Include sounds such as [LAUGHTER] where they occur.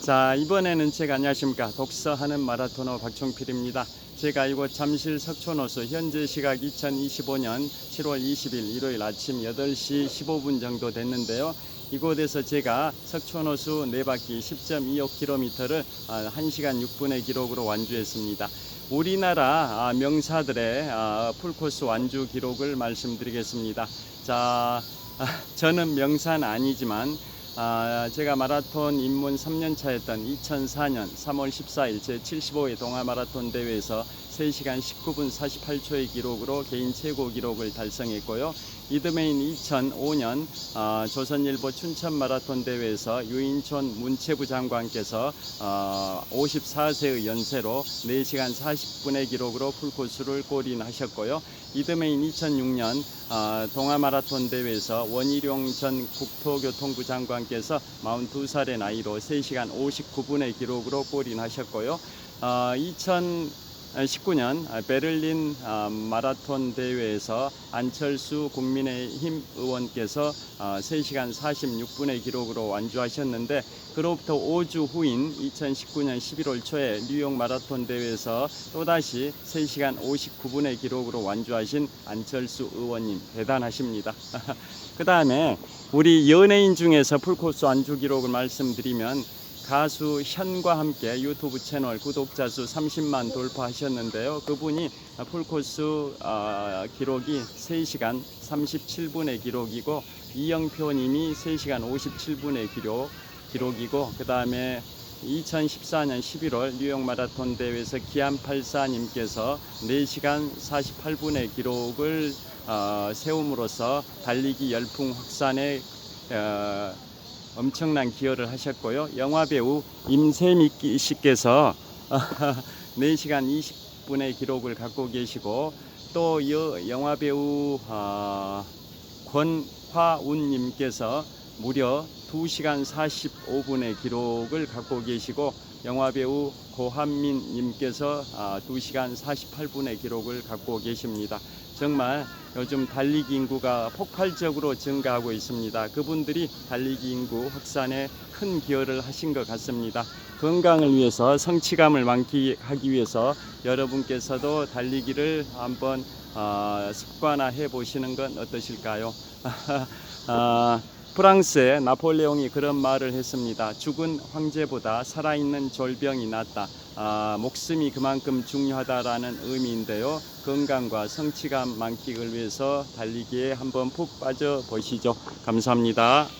자 이번에는 제가 안녕하십니까 독서하는 마라토너 박종필입니다. 제가 이곳 잠실 석촌호수 현재 시각 2025년 7월 20일 일요일 아침 8시 15분 정도 됐는데요. 이곳에서 제가 석촌호수 네 바퀴 10.25km를 1시간 6분의 기록으로 완주했습니다. 우리나라 아, 명사들의 아, 풀코스 완주 기록을 말씀드리겠습니다. 자, 아, 저는 명사는 아니지만 아, 제가 마라톤 입문 3년 차였던 2004년 3월 14일 제 75회 동아 마라톤 대회에서 3시간 19분 48초의 기록으로 개인 최고 기록을 달성했고요. 이듬해인 2005년 아, 조선일보 춘천 마라톤 대회에서 유인촌 문체부 장관께서 어, 54세의 연세로 4시간 40분의 기록으로 풀코스를 골인하셨고요. 이듬해인 2006년 어, 동아 마라톤 대회에서 원희룡 전 국토교통부 장관 께서 42살의 나이로 3시간 59분의 기록으로 골인하셨고요. 어, 2019년 베를린 어, 마라톤 대회에서 안철수 국민의힘 의원께서 어, 3시간 46분의 기록으로 완주하셨는데 그로부터 5주 후인 2019년 11월 초에 뉴욕 마라톤 대회에서 또다시 3시간 59분의 기록으로 완주하신 안철수 의원님 대단하십니다. [LAUGHS] 그 다음에 우리 연예인 중에서 풀코스 완주 기록을 말씀드리면 가수 현과 함께 유튜브 채널 구독자 수 30만 돌파하셨는데요. 그분이 풀코스 어, 기록이 3시간 37분의 기록이고 이영표 님이 3시간 57분의 기록, 기록이고 그 다음에 2014년 11월 뉴욕 마라톤 대회에서 기안84 님께서 4시간 48분의 기록을 어, 세움으로써 달리기 열풍 확산에 어, 엄청난 기여를 하셨고요. 영화 배우 임세미 씨께서 [LAUGHS] 4시간 20분의 기록을 갖고 계시고 또 여- 영화 배우 어, 권화운 님께서 무려 2시간 45분의 기록을 갖고 계시고 영화 배우 고한민 님께서 아, 2시간 48분의 기록을 갖고 계십니다. 정말 요즘 달리기 인구가 폭발적으로 증가하고 있습니다. 그분들이 달리기 인구 확산에 큰 기여를 하신 것 같습니다. 건강을 위해서 성취감을 만끽하기 위해서 여러분께서도 달리기를 한번 어, 습관화해 보시는 건 어떠실까요? [LAUGHS] 아, 프랑스의 나폴레옹이 그런 말을 했습니다. 죽은 황제보다 살아있는 졸병이 낫다. 아, 목숨이 그만큼 중요하다라는 의미인데요. 건강과 성취감 만끽을 위해서 달리기에 한번 푹 빠져 보시죠. 감사합니다.